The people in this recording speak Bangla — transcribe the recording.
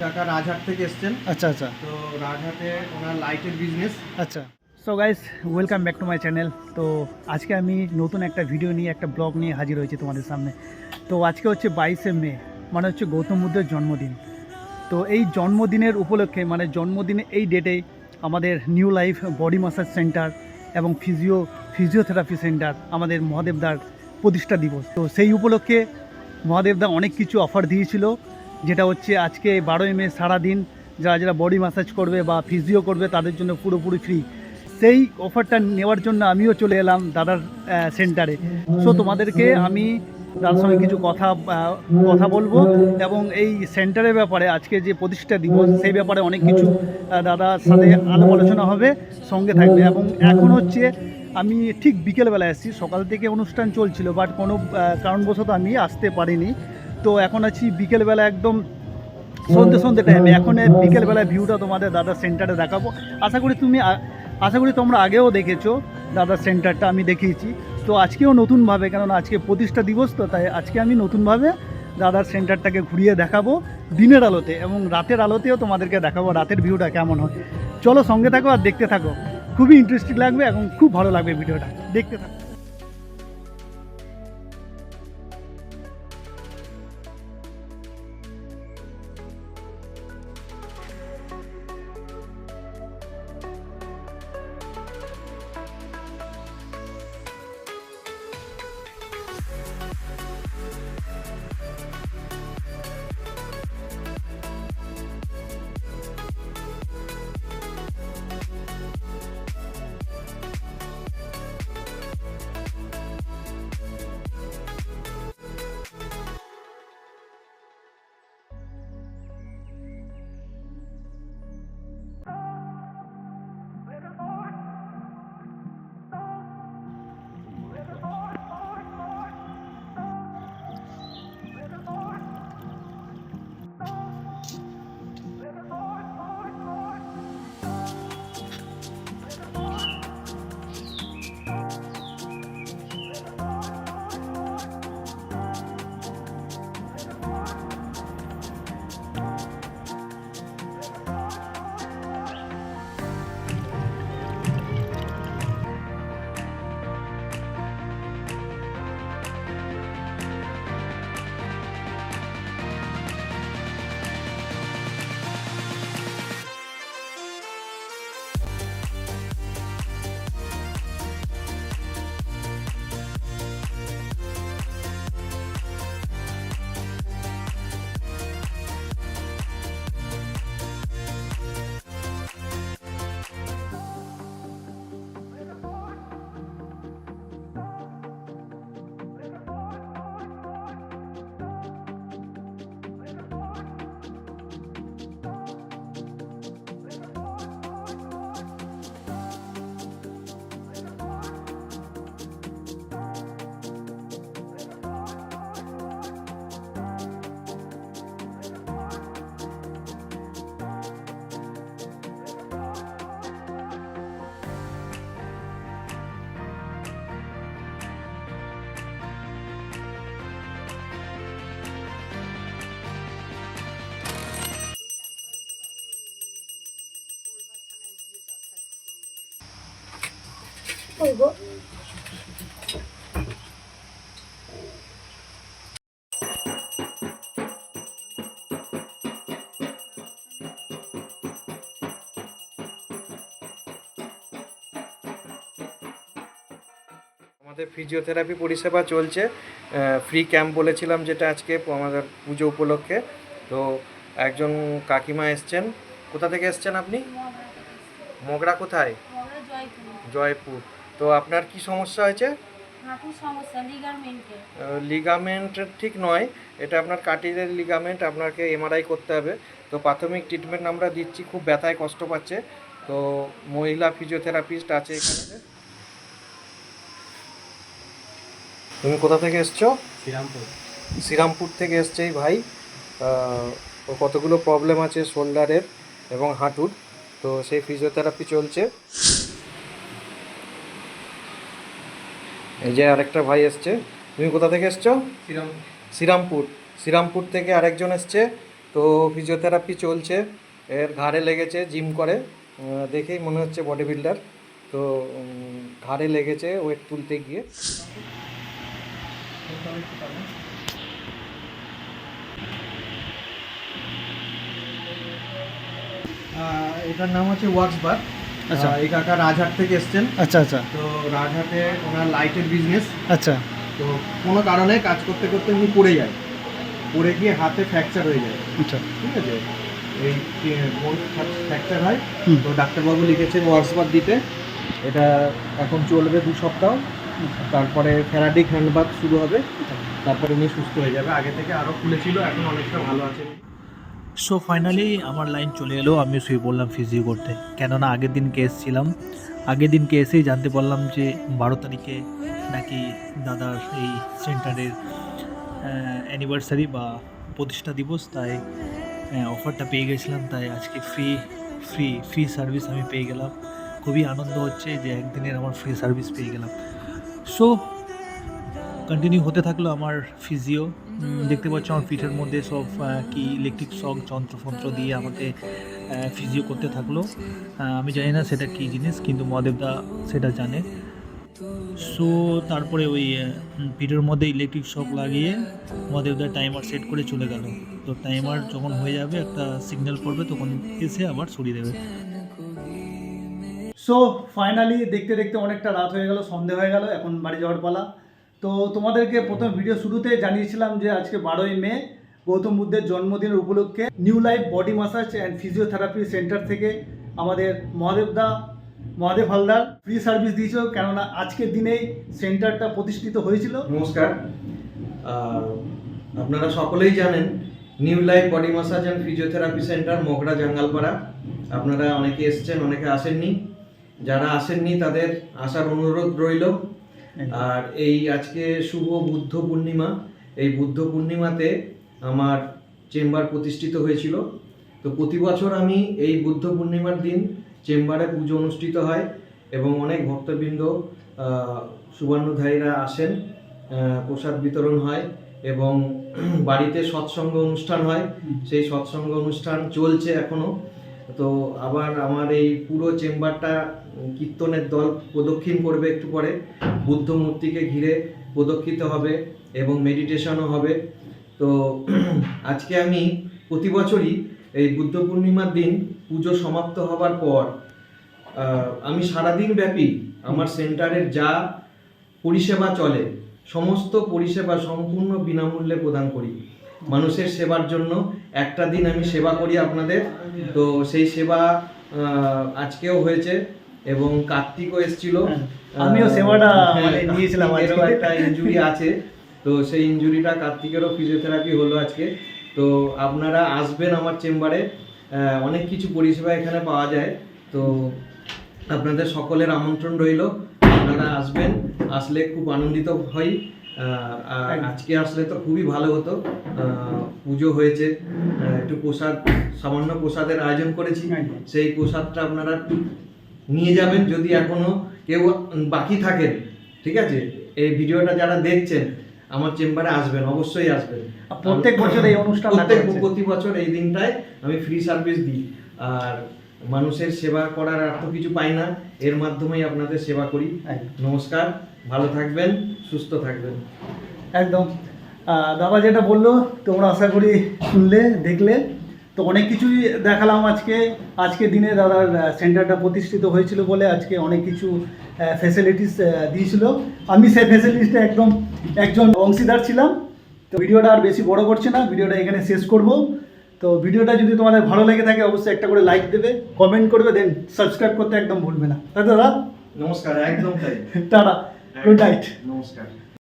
কাকা রাজহাট থেকে এসছেন। আচ্ছা আচ্ছা। তো রাজহাটে ওনার লাইটের বিজনেস আচ্ছা। So guys welcome back to my channel তো আজকে আমি নতুন একটা ভিডিও নিয়ে একটা ব্লগ নিয়ে হাজির হয়েছি তোমাদের সামনে। তো আজকে হচ্ছে বাইশে মে মানে হচ্ছে গৌতম বুদ্ধের জন্মদিন। তো এই জন্মদিনের উপলক্ষে মানে জন্মদিনে এই ডেটে আমাদের new life body massage centre এবং ফিজিও ফিজিওথেরাপি সেন্টার আমাদের মহাদেবদার প্রতিষ্ঠা দিবস। তো সেই উপলক্ষে মহাদেবদা অনেক কিছু অফার দিয়েছিল, যেটা হচ্ছে আজকে বারোই মে সারাদিন যারা যারা বডি ম্যাসাজ করবে বা ফিজিও করবে তাদের জন্য পুরোপুরি ফ্রি সেই অফারটা নেওয়ার জন্য আমিও চলে এলাম দাদার সেন্টারে সো তোমাদেরকে আমি তার সঙ্গে কিছু কথা কথা বলব এবং এই সেন্টারের ব্যাপারে আজকে যে প্রতিষ্ঠা দিবস, সেই ব্যাপারে অনেক কিছু দাদার সাথে আলাপ আলোচনা হবে, সঙ্গে থাকবে। এবং এখন হচ্ছে আমি ঠিক বিকেলবেলা এসেছি সকাল থেকে অনুষ্ঠান চলছিল বাট কোনো কারণবশত আমি আসতে পারিনি। তো এখন আছি বিকেলবেলা একদম সন্ধ্যে সন্ধ্যে টাইমে এখন এই বিকেলবেলা ভিউটা তোমাদের দাদার সেন্টারে দেখাবো। আশা করি তুমি আশা করি তোমরা আগেও দেখেছ দাদার সেন্টারটা আমি দেখিয়েছি। তো আজকেও নতুনভাবে, কেননা আজকে প্রতিষ্ঠা দিবস, তো তাই আজকে আমি নতুনভাবে দাদার সেন্টারটাকে ঘুরিয়ে দেখাবো দিনের আলোতে এবং রাতের আলোতেও তোমাদেরকে দেখাবো রাতের ভিউটা কেমন হয়। চলো সঙ্গে থাকো আর দেখতে থাকো। খুবই ইন্টারেস্টিং লাগবে এবং খুব ভালো লাগবে ভিডিওটা দেখতে আমাদের ফিজিওথেরাপি পরিষেবা চলছে। ফ্রি ক্যাম্প বলেছিলাম যেটা আজকে আমাদের পুজো উপলক্ষে। তো একজন কাকিমা এসছেন। কোথা থেকে এসছেন আপনি? মগরা কোথায়? জয়পুর। তো আপনার কি সমস্যা হয়েছে? হাঁটুর সমস্যা লিগারমেন্টের লিগামেন্টের ঠিক নয় এটা আপনার কাটিলের লিগামেন্ট আপনাকে এমআরআই করতে হবে। তো প্রাথমিক ট্রিটমেন্ট আমরা দিচ্ছি খুব ব্যথায় কষ্ট পাচ্ছে। তো মহিলা ফিজিওথেরাপিস্ট আছে এখানে। তুমি কোথা থেকে এসছো? শ্রীরামপুর। শ্রীরামপুর থেকে এসছে এই ভাই ওর কতগুলো প্রবলেম আছে শোল্ডারের এবং হাঁটুর। তো সেই ফিজিওথেরাপি চলছে। এই যে আরেকটা ভাই এসছে তুমি কোথা থেকে এসছো? শ্রীরাম শ্রীরামপুর। শ্রীরামপুর থেকে আরেকজন এসছে তো ফিজিওথেরাপি চলছে এর ঘাড়ে লেগেছে জিম করে। দেখেই মনে হচ্ছে বডি বিল্ডার তো ঘাড়ে লেগেছে ওয়েট তুলতে গিয়ে। এটার নাম হচ্ছে ওয়াক্স বার আচ্ছা। এই কাকা রাজহাট থেকে এসছেন। আচ্ছা আচ্ছা। তো রাজহাটে ওনার লাইটের বিজনেস আচ্ছা। তো কোনো কারণে কাজ করতে করতে উনি পড়ে যায়। পড়ে গিয়ে হাতে ফ্র্যাকচার হয়ে যায়। আচ্ছা। ঠিক আছে? এই ফ্র্যাকচার হয়। তো ডাক্তারবাবু লিখেছেন ওয়ার্কসবার দিতে। এটা এখন চলবে দু সপ্তাহ। তারপরে ফেরাডিক হ্যান্ডবাথ শুরু হবে। তারপরে উনি সুস্থ হয়ে যাবে। আগে থেকে আরও খুলেছিল এখন অনেকটা ভালো আছেন সো ফাইনালি আমার লাইন চলে এলো। আমি শুয়ে পড়লাম ফিজিও করতে। কেননা আগের দিনকে এসেছিলাম? আগের দিনকে এসেই জানতে পারলাম যে বারো তারিখে নাকি দাদার এই সেন্টারের অ্যানিভার্সারি বা প্রতিষ্ঠা দিবস। তাই অফারটা পেয়ে গেছিলাম। তাই আজকে ফ্রি ফ্রি ফ্রি সার্ভিস আমি পেয়ে গেলাম। খুবই আনন্দ হচ্ছে যে একদিনের আমার ফ্রি সার্ভিস পেয়ে গেলাম। সো কন্টিনিউ হতে থাকল আমার ফিজিও দেখতে পাচ্ছ আমার পিঠের মধ্যে সব কি ইলেকট্রিক শক যন্ত্রফন্ত্র দিয়ে আমাকে ফিজিও করতে থাকল। আমি জানি না সেটা কী জিনিস কিন্তু মহাদেবদা সেটা জানে। সো তারপরে ওই পিঠের মধ্যে ইলেকট্রিক শক লাগিয়ে মহাদেবদা টাইমার সেট করে চলে গেল। তো টাইমার যখন হয়ে যাবে একটা সিগন্যাল পড়বে তখন এসে আবার সরিয়ে দেবে। সো ফাইনালি দেখতে দেখতে অনেকটা রাত হয়ে গেল সন্ধে হয়ে গেল এখন বাড়ি যাওয়ার পালা। তো তোমাদেরকে প্রথম ভিডিও শুরুতে জানিয়েছিলাম যে আজকে বারোই মে, গৌতম বুদ্ধের জন্মদিনের উপলক্ষে new life body massage and physiotherapy centre থেকে আমাদের মহাদেবদা মহাদেব হালদার ফ্রি সার্ভিস দিয়েছিল, কেননা আজকের দিনেই সেন্টারটা প্রতিষ্ঠিত হয়েছিল। নমস্কার। আপনারা সকলেই জানেন new life body massage and physiotherapy centre Mogra Jangalpara. আপনারা অনেকে এসছেন, অনেকে আসেননি। যারা আসেননি, তাদের আসার অনুরোধ রইল। আর এই আজকে শুভ বুদ্ধ পূর্ণিমা। এই বুদ্ধ পূর্ণিমাতে আমার চেম্বার প্রতিষ্ঠিত হয়েছিল। তো প্রতি বছর আমি এই বুদ্ধ পূর্ণিমার দিন চেম্বারে পুজো অনুষ্ঠিত হয় এবং অনেক ভক্তবৃন্দ সুবর্ণধারীরা আসেন প্রসাদ বিতরণ হয় এবং বাড়িতে সৎসঙ্গ অনুষ্ঠান হয়। সেই সৎসঙ্গ অনুষ্ঠান চলছে এখনও তো আবার আমার এই পুরো চেম্বারটা কীর্তনের দল প্রদক্ষিণ করবে একটু পরে। বুদ্ধ মূর্তিকে ঘিরে প্রদক্ষিত হবে এবং মেডিটেশনও হবে। তো আজকে আমি প্রতি বছরই এই বুদ্ধ পূর্ণিমার দিন পুজো সমাপ্ত হবার পর আমি সারাদিন ব্যাপী আমার সেন্টারের যা পরিষেবা চলে, সমস্ত পরিষেবা সম্পূর্ণ বিনামূল্যে প্রদান করি। মানুষের সেবার জন্য একটা দিন আমি সেবা করি আপনাদের। তো সেই সেবা আজকেও হয়েছে। এবং কার্তিকও এসেছিল। আমিও সেবাটা হ্যাঁ, মানে নিয়েছিলাম আজকে। একটা ইনজুরি আছে। তো সেই ইনজুরিটা কার্তিকেরও ফিজিওথেরাপি হলো আজকে। তো আপনারা আসবেন আমার চেম্বারে। অনেক কিছু পরিষেবা এখানে পাওয়া যায়। তো আপনাদের সকলের আমন্ত্রণ রইল। আপনারা আসবেন। আসলে খুব আনন্দিত হই। আজকে আসলে তো খুবই ভালো হতো। পুজো হয়েছে। একটু প্রসাদ সামান্য প্রসাদের আয়োজন করেছি। সেই প্রসাদটা আপনারা নিয়ে যাবেন যদি এখনও কেউ বাকি থাকেন ঠিক আছে? এই ভিডিওটা যারা দেখছেন আমার চেম্বারে আসবেন অবশ্যই আসবেন। প্রত্যেক বছর এই অনুষ্ঠান প্রত্যেক প্রতি বছর এই দিনটায় আমি ফ্রি সার্ভিস দিই। আর মানুষের সেবা করার আর তো কিছু পাই না এর মাধ্যমেই আপনাদের সেবা করি। নমস্কার ভালো থাকবেন সুস্থ থাকবেন। একদম। দাদা যেটা বলল তোমরা আশা করি শুনলে দেখলে। তো অনেক কিছুই দেখালাম আজকে। আজকে দিনে দাদার সেন্টারটা প্রতিষ্ঠিত হয়েছিল বলে আজকে অনেক কিছু ফেসিলিটিস দিয়েছিল। আমি সেই ফেসিলিটিসটা একদম একজন অংশীদার ছিলাম। তো ভিডিওটা আর বেশি বড় করছে না ভিডিওটা এখানে শেষ করব। তো ভিডিওটা যদি তোমাদের ভালো লেগে থাকে অবশ্যই একটা করে লাইক দেবে কমেন্ট করবে দেন সাবস্ক্রাইব করতে একদম ভুলবে না। তাই দাদা? নমস্কার একদম তাই। টাটা গুড নাইট নমস্কার।